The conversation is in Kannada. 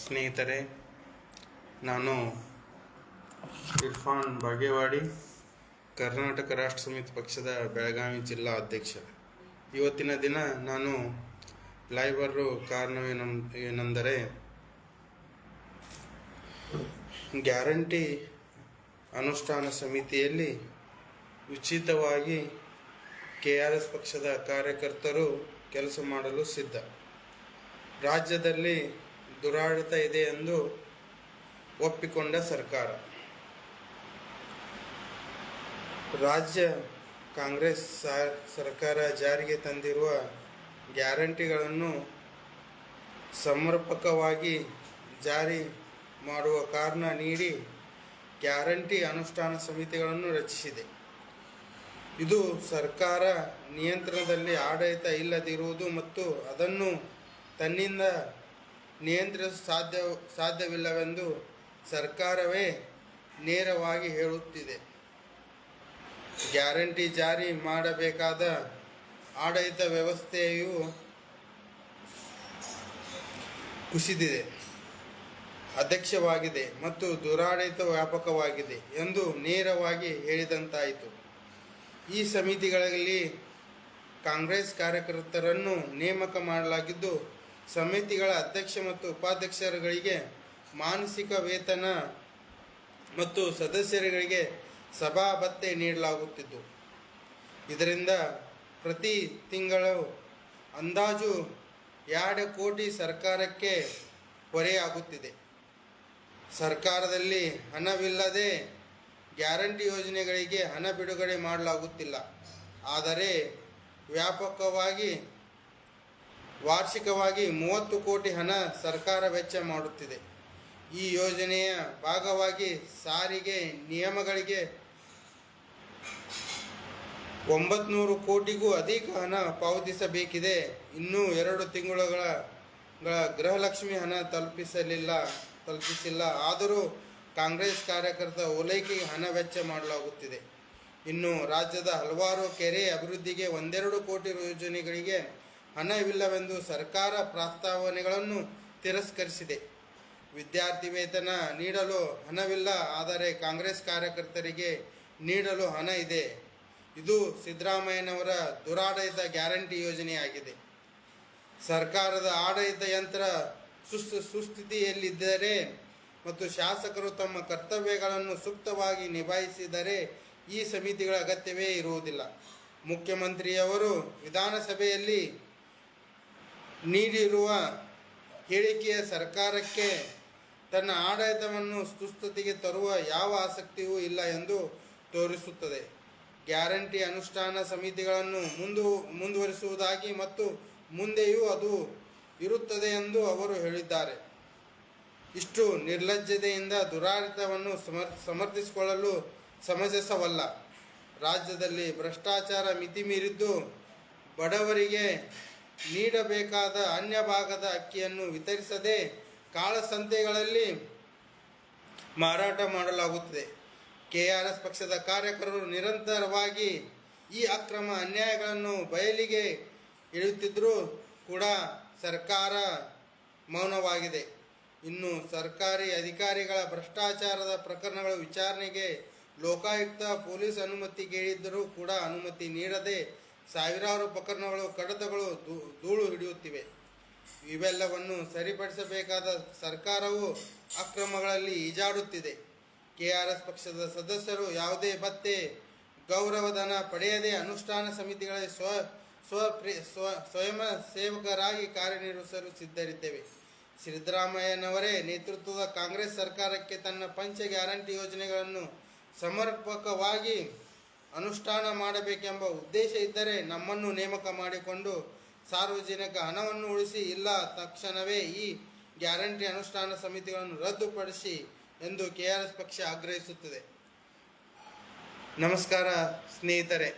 ಸ್ನೇಹಿತರೆ, ನಾನು ಇರ್ಫಾನ್ ಬಾಗೇವಾಡಿ, ಕರ್ನಾಟಕ ರಾಷ್ಟ್ರ ಸಮಿತಿ ಪಕ್ಷದ ಬೆಳಗಾವಿ ಜಿಲ್ಲಾ ಅಧ್ಯಕ್ಷ. ಇವತ್ತಿನ ದಿನ ನಾನು ಲೈವ್ ಬರೋ ಕಾರಣವೇನ ಗ್ಯಾರಂಟಿ ಅನುಷ್ಠಾನ ಸಮಿತಿಯಲ್ಲಿ ಉಚಿತವಾಗಿ ಕೆ ಆರ್ ಎಸ್ ಪಕ್ಷದ ಕಾರ್ಯಕರ್ತರು ಕೆಲಸ ಮಾಡಲು ಸಿದ್ಧ. ರಾಜ್ಯದಲ್ಲಿ ದುರಾಡಳಿತ ಇದೆ ಎಂದು ಒಪ್ಪಿಕೊಂಡ ಸರ್ಕಾರ. ರಾಜ್ಯ ಕಾಂಗ್ರೆಸ್ ಸರ್ಕಾರ ಜಾರಿಗೆ ತಂದಿರುವ ಗ್ಯಾರಂಟಿಗಳನ್ನು ಸಮರ್ಪಕವಾಗಿ ಜಾರಿ ಮಾಡುವ ಕಾರಣ ನೀಡಿ ಗ್ಯಾರಂಟಿ ಅನುಷ್ಠಾನ ಸಮಿತಿಗಳನ್ನು ರಚಿಸಿದೆ. ಇದು ಸರ್ಕಾರ ನಿಯಂತ್ರಣದಲ್ಲಿ ಆಡಳಿತ ಇಲ್ಲದಿರುವುದು ಮತ್ತು ಅದನ್ನು ತನ್ನಿಂದ ನಿಯಂತ್ರಿಸಲು ಸಾಧ್ಯ, ಸಾಧ್ಯವಿಲ್ಲವೆಂದು ಸರ್ಕಾರವೇ ನೇರವಾಗಿ ಹೇಳುತ್ತಿದೆ. ಗ್ಯಾರಂಟಿ ಜಾರಿ ಮಾಡಬೇಕಾದ ಆಡಳಿತ ವ್ಯವಸ್ಥೆಯು ಕುಸಿದಿದೆ, ಅಧ್ಯಕ್ಷವಾಗಿದೆ ಮತ್ತು ದುರಾಡಳಿತ ವ್ಯಾಪಕವಾಗಿದೆ ಎಂದು ನೇರವಾಗಿ ಹೇಳಿದಂತಾಯಿತು. ಈ ಸಮಿತಿಗಳಲ್ಲಿ ಕಾಂಗ್ರೆಸ್ ಕಾರ್ಯಕರ್ತರನ್ನು ನೇಮಕ ಮಾಡಲಾಗಿದ್ದು ಸಮಿತಿಗಳ ಅಧ್ಯಕ್ಷ ಮತ್ತು ಉಪಾಧ್ಯಕ್ಷರುಗಳಿಗೆ ಮಾನಸಿಕ ವೇತನ ಮತ್ತು ಸದಸ್ಯರುಗಳಿಗೆ ಸಭಾ ಭತ್ತೆ ನೀಡಲಾಗುತ್ತಿದ್ದು. ಇದರಿಂದ ಪ್ರತಿ ತಿಂಗಳು ಅಂದಾಜು ಎರಡು ಕೋಟಿ ಸರ್ಕಾರಕ್ಕೆ ಹೊರೆಯಾಗುತ್ತಿದೆ. ಸರ್ಕಾರದಲ್ಲಿ ಹಣವಿಲ್ಲದೆ ಗ್ಯಾರಂಟಿ ಯೋಜನೆಗಳಿಗೆ ಹಣ ಬಿಡುಗಡೆ ಮಾಡಲಾಗುತ್ತಿಲ್ಲ. ಆದರೆ ವ್ಯಾಪಕವಾಗಿ ವಾರ್ಷಿಕವಾಗಿ ಮೂವತ್ತು ಕೋಟಿ ಹಣ ಸರ್ಕಾರ ವೆಚ್ಚ ಮಾಡುತ್ತಿದೆ. ಈ ಯೋಜನೆಯ ಭಾಗವಾಗಿ ಸಾರಿಗೆ ನಿಯಮಗಳಿಗೆ ಒಂಬತ್ನೂರು ಕೋಟಿಗೂ ಅಧಿಕ ಹಣ ಪಾವತಿಸಬೇಕಿದೆ. ಇನ್ನೂ ಎರಡು ತಿಂಗಳುಗಳ ಗಳ ಗೃಹಲಕ್ಷ್ಮಿ ಹಣ ತಲುಪಿಸಲಿಲ್ಲ, ತಲುಪಿಸಿಲ್ಲ. ಆದರೂ ಕಾಂಗ್ರೆಸ್ ಕಾರ್ಯಕರ್ತ ಓಲೈಕೆಗೆ ಹಣ ವೆಚ್ಚ ಮಾಡಲಾಗುತ್ತಿದೆ. ಇನ್ನು ರಾಜ್ಯದ ಹಲವಾರು ಕೆರೆ ಅಭಿವೃದ್ಧಿಗೆ ಒಂದೆರಡು ಕೋಟಿ ಯೋಜನೆಗಳಿಗೆ ಹಣವಿಲ್ಲವೆಂದು ಸರ್ಕಾರ ಪ್ರಸ್ತಾವನೆಗಳನ್ನು ತಿರಸ್ಕರಿಸಿದೆ. ವಿದ್ಯಾರ್ಥಿ ವೇತನ ನೀಡಲು ಹಣವಿಲ್ಲ, ಆದರೆ ಕಾಂಗ್ರೆಸ್ ಕಾರ್ಯಕರ್ತರಿಗೆ ನೀಡಲು ಹಣ ಇದೆ. ಇದು ಸಿದ್ದರಾಮಯ್ಯನವರ ದುರಾಡಳಿತ ಗ್ಯಾರಂಟಿ ಯೋಜನೆಯಾಗಿದೆ. ಸರ್ಕಾರದ ಆಡಳಿತ ಯಂತ್ರ ಸುಸ್ತು, ಸುಸ್ಥಿತಿಯಲ್ಲಿದ್ದರೆ ಮತ್ತು ಶಾಸಕರು ತಮ್ಮ ಕರ್ತವ್ಯಗಳನ್ನು ಸೂಕ್ತವಾಗಿ ನಿಭಾಯಿಸಿದರೆ ಈ ಸಮಿತಿಗಳ ಅಗತ್ಯವೇ ಇರುವುದಿಲ್ಲ. ಮುಖ್ಯಮಂತ್ರಿಯವರು ವಿಧಾನಸಭೆಯಲ್ಲಿ ನೀಡಿರುವ ಹೇಳಿಕೆಯ ಸರ್ಕಾರಕ್ಕೆ ತನ್ನ ಆಡಳಿತವನ್ನು ಸುಸ್ಥಿತಿಗೆ ತರುವ ಯಾವ ಆಸಕ್ತಿಯೂ ಇಲ್ಲ ಎಂದು ತೋರಿಸುತ್ತದೆ. ಗ್ಯಾರಂಟಿ ಅನುಷ್ಠಾನ ಸಮಿತಿಗಳನ್ನು ಮುಂದು ಮುಂದುವರಿಸುವುದಾಗಿ ಮತ್ತು ಮುಂದೆಯೂ ಅದು ಇರುತ್ತದೆ ಎಂದು ಅವರು ಹೇಳಿದ್ದಾರೆ. ಇಷ್ಟು ನಿರ್ಲಜ್ಜತೆಯಿಂದ ದುರಾಡಳಿತವನ್ನು ಸಮರ್, ಸಮರ್ಥಿಸಿಕೊಳ್ಳಲು ಸಮಂಜಸವಲ್ಲ. ರಾಜ್ಯದಲ್ಲಿ ಭ್ರಷ್ಟಾಚಾರ ಮಿತಿ ಮೀರಿದ್ದು ಬಡವರಿಗೆ ನೀಡಬೇಕಾದ ಅನ್ಯ ಭಾಗದ ಅಕ್ಕಿಯನ್ನು ವಿತರಿಸದೆ ಕಾಳಸಂತೆಗಳಲ್ಲಿ ಮಾರಾಟ ಮಾಡಲಾಗುತ್ತದೆ. ಕೆ ಆರ್ ಎಸ್ ಪಕ್ಷದ ಕಾರ್ಯಕರ್ತರು ನಿರಂತರವಾಗಿ ಈ ಅಕ್ರಮ ಅನ್ಯಾಯಗಳನ್ನು ಬಯಲಿಗೆ ಇಳಿಯುತ್ತಿದ್ದರೂ ಕೂಡ ಸರ್ಕಾರ ಮೌನವಾಗಿದೆ. ಇನ್ನು ಸರ್ಕಾರಿ ಅಧಿಕಾರಿಗಳ ಭ್ರಷ್ಟಾಚಾರದ ಪ್ರಕರಣಗಳ ವಿಚಾರಣೆಗೆ ಲೋಕಾಯುಕ್ತ ಪೊಲೀಸ್ ಅನುಮತಿ ಕೇಳಿದ್ದರೂ ಕೂಡ ಅನುಮತಿ ನೀಡದೆ ಸಾವಿರಾರು ಉಪಕರಣಗಳು ಕಡತಗಳು ಧೂಳು ಹಿಡಿಯುತ್ತಿವೆ. ಇವೆಲ್ಲವನ್ನು ಸರಿಪಡಿಸಬೇಕಾದ ಸರ್ಕಾರವು ಅಕ್ರಮಗಳಲ್ಲಿ ಈಜಾಡುತ್ತಿದೆ. ಕೆ ಆರ್ ಎಸ್ ಪಕ್ಷದ ಸದಸ್ಯರು ಯಾವುದೇ ಭತ್ತೆ ಗೌರವಧನ ಪಡೆಯದೆ ಅನುಷ್ಠಾನ ಸಮಿತಿಗಳ ಸ್ವ ಸ್ವ, ಸ್ವಯಂ ಸೇವಕರಾಗಿ ಕಾರ್ಯನಿರ್ವಹಿಸಲು ಸಿದ್ಧರಿದ್ದೇವೆ. ಸಿದ್ದರಾಮಯ್ಯನವರೇ ನೇತೃತ್ವದ ಕಾಂಗ್ರೆಸ್ ಸರ್ಕಾರಕ್ಕೆ ತನ್ನ ಪಂಚ ಗ್ಯಾರಂಟಿ ಯೋಜನೆಗಳನ್ನು ಸಮರ್ಪಕವಾಗಿ ಅನುಷ್ಠಾನ ಮಾಡಬೇಕೆಂಬ ಉದ್ದೇಶ ಇದ್ದರೆ ನಮ್ಮನ್ನು ನೇಮಕ ಮಾಡಿಕೊಂಡು ಸಾರ್ವಜನಿಕ ಹಣವನ್ನು ಉಳಿಸಿ ಇಲ್ಲ ತಕ್ಷಣವೇ ಈ ಗ್ಯಾರಂಟಿ ಅನುಷ್ಠಾನ ಸಮಿತಿಗಳನ್ನು ರದ್ದುಪಡಿಸಿ ಎಂದು ಕೆ ಆರ್ ಎಸ್ ಪಕ್ಷ ಆಗ್ರಹಿಸುತ್ತದೆ. ನಮಸ್ಕಾರ ಸ್ನೇಹಿತರೆ.